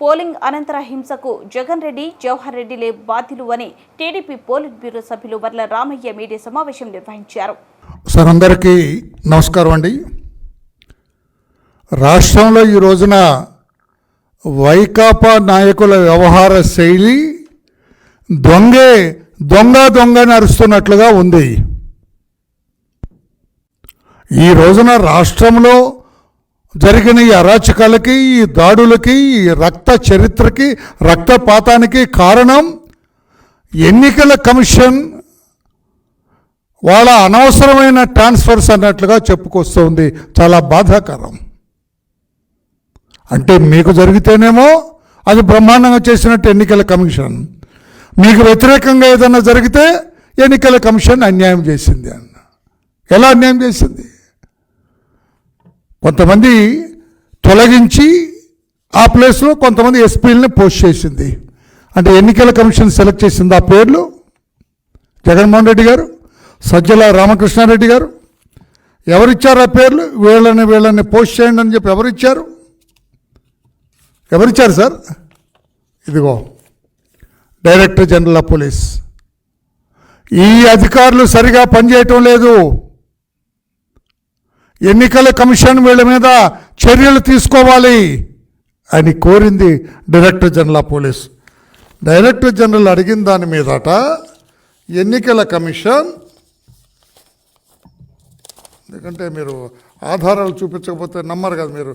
Polling అనంతర హింసకు జగన్ రెడ్డి జవహర్ రెడ్డిలే బాధ్యులు అని టీడీపీ పోలిట్ బ్యూరో సభ్యులు వర్ల రామయ్య మీడియా సమావేశం నిర్వహించారు. సార్ అందరికీ నమస్కారం అండి. రాష్ట్రంలో ఈ రోజున వైకాపా నాయకుల వ్యవహార శైలి దొంగే దొంగ దొంగ నడుస్తున్నట్లుగా ఉంది. ఈ రోజున రాష్ట్రంలో జరిగిన ఈ అరాచకాలకి ఈ దాడులకి ఈ రక్త చరిత్రకి రక్తపాతానికి కారణం ఎన్నికల కమిషన్ వాళ్ళ అనవసరమైన ట్రాన్స్ఫర్స్ అన్నట్లుగా చెప్పుకొస్తుంది. చాలా బాధాకరం. అంటే మీకు జరిగితేనేమో అది బ్రహ్మాండంగా చేసినట్టు ఎన్నికల కమిషన్. మీకు వ్యతిరేకంగా ఏదైనా జరిగితే ఎన్నికల కమిషన్ అన్యాయం చేసింది అన్న. ఎలా అన్యాయం చేసింది? కొంతమంది తొలగించి ఆ ప్లేస్లో కొంతమంది ఎస్పీలని పోస్ట్ చేసింది. అంటే ఎన్నికల కమిషన్ సెలెక్ట్ చేసింది ఆ పేర్లు. జగన్మోహన్ రెడ్డి గారు సజ్జల రామకృష్ణారెడ్డి గారు. ఎవరిచ్చారు ఆ పేర్లు? వీళ్ళని వీళ్ళని పోస్ట్ చేయండి అని చెప్పి ఎవరిచ్చారు? ఎవరిచ్చారు సార్? ఇదిగో డైరెక్టర్ జనరల్ ఆఫ్ పోలీస్. ఈ అధికారులు సరిగా పనిచేయటం లేదు. ఎన్నికల కమిషన్ వీళ్ళ మీద చర్యలు తీసుకోవాలి అని కోరింది director general of police. Director general అడిగిన దాని మీదట ఎన్నికల కమిషన్ ఎందుకంటే మీరు ఆధారాలు చూపించకపోతే నమ్మరు కదా మీరు.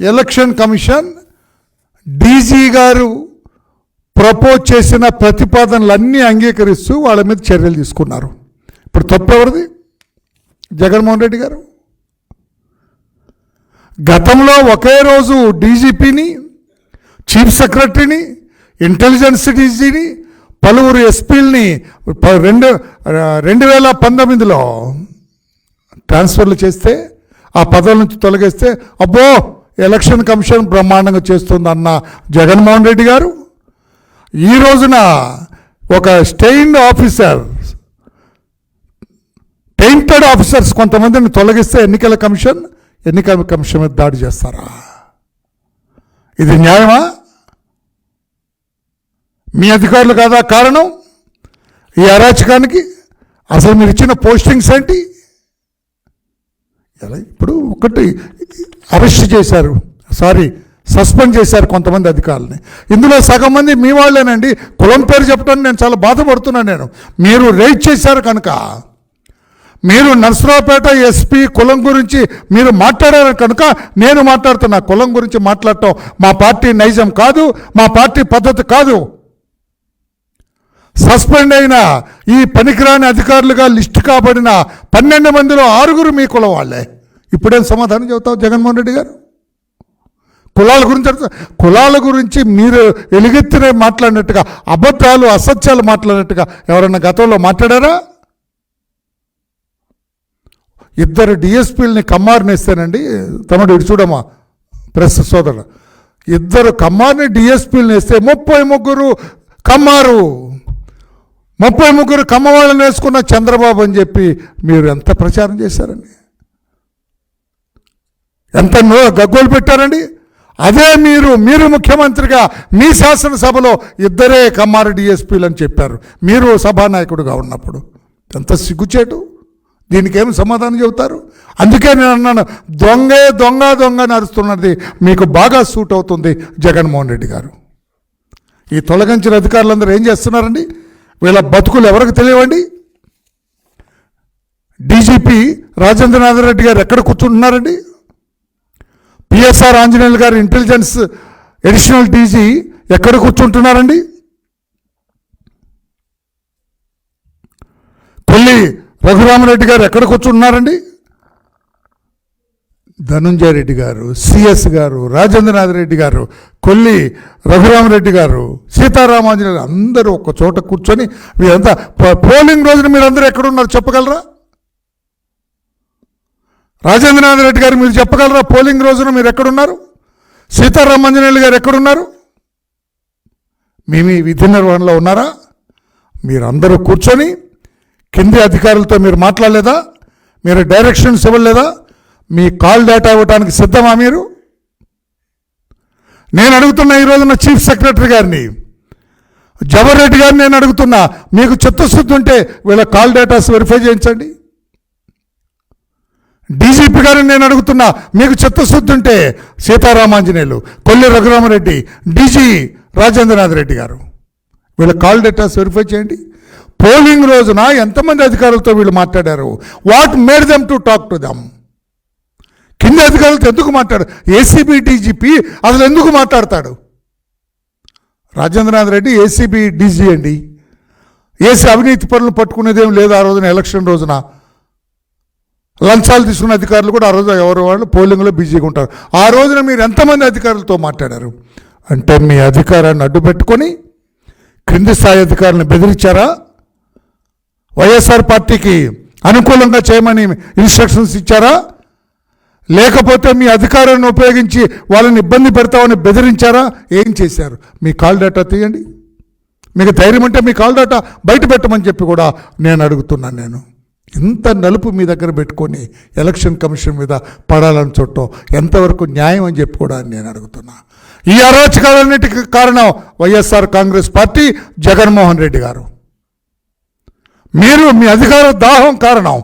ఎలక్షన్ కమిషన్ డీజీ గారు ప్రపోజ్ చేసిన ప్రతిపాదనలన్నీ అంగీకరిస్తూ వాళ్ళ మీద చర్యలు తీసుకున్నారు. ఇప్పుడు తప్పెవరిది జగన్మోహన్ రెడ్డి గారు. గతంలో ఒకే రోజు డీజీపీని చీఫ్ సెక్రటరీని ఇంటెలిజెన్స్ డీజీని పలువురు ఎస్పీల్ని ప- రెండు రెండు వేల పంతొమ్మిదిలో ట్రాన్స్ఫర్లు చేస్తే ఆ పదవుల నుంచి తొలగిస్తే అబ్బో ఎలక్షన్ కమిషన్ బ్రహ్మాండంగా చేస్తుందన్న జగన్మోహన్ రెడ్డి గారు. ఈ రోజున ఒక స్టెయిన్ ఆఫీసర్ టెయింటెడ్ ఆఫీసర్స్ కొంతమందిని తొలగిస్తే ఎన్నికల కమిషన్ ఎన్నికల కమిషన్ మీద దాడి చేస్తారా? ఇది న్యాయమా? మీ అధికారులు కాదా కారణం? ఈ అరాచకానికి అసలు మీరు ఇచ్చిన పోస్టింగ్స్ ఏంటి? ఎలా ఇప్పుడు ఒకటి అరెస్ట్ చేశారు సారీ సస్పెండ్ చేశారు కొంతమంది అధికారులని. ఇందులో సగం మంది మీ వాళ్ళేనండి. కులం పేరు చెప్పడానికి నేను చాలా బాధపడుతున్నాను నేను. మీరు రైట్ చేశారు కనుక మీరు నర్సరావుపేట ఎస్పీ కులం గురించి మీరు మాట్లాడారు కనుక నేను మాట్లాడుతున్నా. కులం గురించి మాట్లాడటం మా పార్టీ నైజం కాదు మా పార్టీ పద్ధతి కాదు. సస్పెండ్ అయిన ఈ పనికిరాని అధికారులుగా లిస్టు కాబడిన పన్నెండు మందిలో ఆరుగురు మీ కులం వాళ్ళే. ఇప్పుడేం సమాధానం చెబుతావు జగన్మోహన్ రెడ్డి గారు? కులాల గురించి కులాల గురించి మీరు ఎలుగెత్తిన మాట్లాడినట్టుగా అబద్ధాలు అసత్యాలు మాట్లాడినట్టుగా ఎవరన్నా గతంలో మాట్లాడారా? ఇద్దరు డిఎస్పీలని కమ్మారిని తమడు ఇటు చూడమ్మా ప్రెస్ సోదరుడు. ఇద్దరు కమ్మారిని డిఎస్పీలని వేస్తే ముప్పై ముగ్గురు కమ్మారు. ముప్పై ముగ్గురు కమ్మ వాళ్ళని వేసుకున్న చంద్రబాబు అని చెప్పి మీరు ఎంత ప్రచారం చేశారండి? ఎంత గగ్గోలు పెట్టారండి? అదే మీరు మీరు ముఖ్యమంత్రిగా మీ శాసనసభలో ఇద్దరే కమ్మారు డిఎస్పీలు అని చెప్పారు. మీరు సభానాయకుడుగా ఉన్నప్పుడు. ఎంత సిగ్గుచేటు? దీనికి ఏమి సమాధానం చెబుతారు? అందుకే నేను అన్నాను దొంగే దొంగ దొంగ నడుస్తున్నది మీకు బాగా సూట్ అవుతుంది జగన్మోహన్ రెడ్డి గారు. ఈ తొలగించిన అధికారులందరూ ఏం చేస్తున్నారండి? వీళ్ళ బతుకులు ఎవరికి తెలియవండి? డీజీపీ రాజేంద్రనాథ్ రెడ్డి గారు ఎక్కడ కూర్చుంటున్నారండి? పిఎస్ఆర్ ఆంజనేయులు గారు ఇంటెలిజెన్స్ అడిషనల్ డీజీ ఎక్కడ కూర్చుంటున్నారండి? కొల్లి రఘురామరెడ్డి గారు ఎక్కడ కూర్చుంటున్నారండి ధనుంజయ రెడ్డి గారు సిఎస్ గారు రాజేంద్రనాథ్ రెడ్డి గారు కొల్లి రఘురామరెడ్డి గారు సీతారామాంజనేయులు అందరూ ఒక చోట కూర్చొని మీరంతా పో- పోలింగ్ రోజున మీరందరూ ఎక్కడున్నారు చెప్పగలరా? రాజేంద్రనాథ్ రెడ్డి గారు మీరు చెప్పగలరా? పోలింగ్ రోజున మీరు ఎక్కడున్నారు? సీతారామాంజనేయులు గారు ఎక్కడున్నారు? మీ మీ విధి నిర్వహణలో ఉన్నారా? మీరందరూ కూర్చొని కింది అధికారులతో మీరు మాట్లాడలేదా? మీరు డైరెక్షన్స్ ఇవ్వలేదా? మీ కాల్ డేటా ఇవ్వడానికి సిద్ధమా మీరు? నేను అడుగుతున్నా ఈ రోజున చీఫ్ సెక్రటరీ గారిని జవహర్ రెడ్డి గారిని నేను అడుగుతున్నా మీకు చిత్తశుద్ధి ఉంటే వీళ్ళ కాల్ డేటాస్ వెరిఫై చేయించండి. డీజీపీ గారిని నేను అడుగుతున్నా మీకు చిత్తశుద్ధి ఉంటే సీతారామాంజనేయులు కొల్లి రఘురామరెడ్డి డీజీ రాజేంద్రనాథ్ రెడ్డి గారు వీళ్ళ కాల్ డేటాస్ వెరిఫై చేయండి. పోలింగ్ రోజున ఎంతమంది అధికారులతో వీళ్ళు మాట్లాడారు? What made them to talk to them కింద అధికారులతో ఎందుకు మాట్లాడు? ఏసీబీ డీజీపీ అసలు ఎందుకు మాట్లాడతాడు? రాజేంద్రనాథ్ రెడ్డి ఏసీబీ డీజీ అండి. ఏసీ అవినీతి పనులు పట్టుకునేదేం లేదు ఆ రోజున ఎలక్షన్ రోజున. లంచాలు తీసుకున్న అధికారులు కూడా ఆ రోజు ఎవరు వాళ్ళు? పోలింగ్లో బిజీగా ఉంటారు. ఆ రోజున మీరు ఎంతమంది అధికారులతో మాట్లాడారు? అంటే మీ అధికారాన్ని అడ్డుపెట్టుకొని క్రింది స్థాయి అధికారులను బెదిరించారా? వైఎస్ఆర్ పార్టీకి అనుకూలంగా చేయమని ఇన్స్ట్రక్షన్స్ ఇచ్చారా? లేకపోతే మీ అధికారాన్ని ఉపయోగించి వాళ్ళని ఇబ్బంది పెడతామని బెదిరించారా? ఏం చేశారు? మీ కాల్ డేటా తీయండి. మీకు ధైర్యం అంటే మీ కాల్ డేటా బయట పెట్టమని చెప్పి కూడా నేను అడుగుతున్నాను నేను. ఇంత నలుపు మీ దగ్గర పెట్టుకొని ఎలక్షన్ కమిషన్ మీద పడాలని చూడటం ఎంతవరకు న్యాయం అని చెప్పి కూడా నేను అడుగుతున్నా. ఈ అరాచకాలన్నిటికీ కారణం వైఎస్ఆర్ కాంగ్రెస్ పార్టీ జగన్మోహన్ రెడ్డి గారు. మీరు మీ అధికార దాహం కారణం.